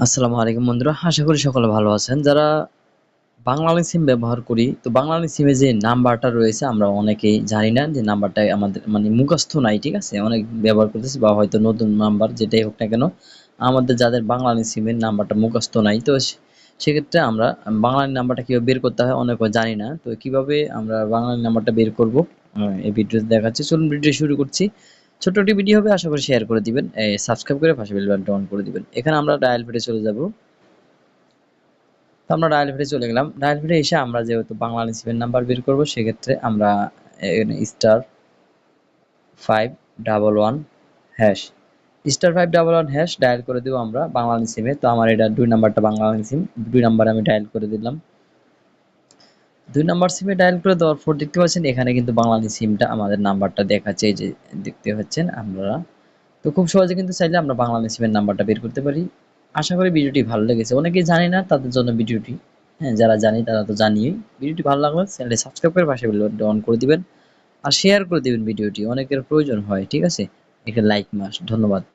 আসসালামু আলাইকুম বন্ধুরা, আশা করি সকলে ভালো আছেন। যারা বাংলালিংক সিম ব্যবহার করি, তো বাংলালিংক সিমে যে নাম্বারটা রয়েছে, আমরা অনেকেই জানি না যে নাম্বারটা আমাদের মানে মুখস্থ নাই, ঠিক আছে? অনেক ব্যবহার করতেছি বা হয়তো নতুন নাম্বার যেটাই হোক না কেন, আমাদের যাদের বাংলালিংক সিমের নাম্বারটা মুখস্থ নাই, তো সেক্ষেত্রে আমরা বাংলালিংক নাম্বারটা কীভাবে বের করতে হয় অনেকে জানি না। তো কীভাবে আমরা বাংলালিংক নাম্বারটা বের করব? এই ভিডিওতে দেখাচ্ছি। চলুন ভিডিও শুরু করছি। ছোট্ট ভিডিও হবে, আশা করি শেয়ার করে দিবেন। সাবস্ক্রাইব করে পাশে বেল বাটনটা অন করে দিবেন। এখানে আমরা ডায়াল পেটে চলে যাব। তো আমরা ডায়াল পেটে চলে গেলাম। ডায়াল পেটে এসে আমরা যেহেতু বাংলাদেশ সিমের নাম্বার বের করব, সেক্ষেত্রে আমরা star five double one hash star five double one hash dial করে দেবো আমরা বাংলাদেশ সিমে তো আমার এটা দুই নাম্বারটা বাংলাদেশ সিম দুই নাম্বার আমি ডায়াল করে দিলাম। দুই নাম্বার সিমে ডায়াল করে দেওয়ার পর দেখতে পাচ্ছেন এখানে কিন্তু বাংলাদেশ সিমটা আমাদের নাম্বারটা দেখাচ্ছে, এই যে দেখতে পাচ্ছেন আমরা তো খুব সহজে কিন্তু চাইলে আমরা বাংলাদেশ সিমের নাম্বারটা বের করতে পারি। আশা করি ভিডিওটি ভালো লেগেছে। অনেকেই জানে না তাদের জন্য ভিডিওটি। হ্যাঁ যারা জানি তারা তো জানিয়েই ভিডিওটি ভালো লাগলে চ্যানেলটি সাবস্ক্রাইব করে পাশে অন করে দিবেন। আর শেয়ার করে দিবেন ভিডিওটি, অনেকের প্রয়োজন হয়, ঠিক আছে? একটা লাইক মাস, ধন্যবাদ।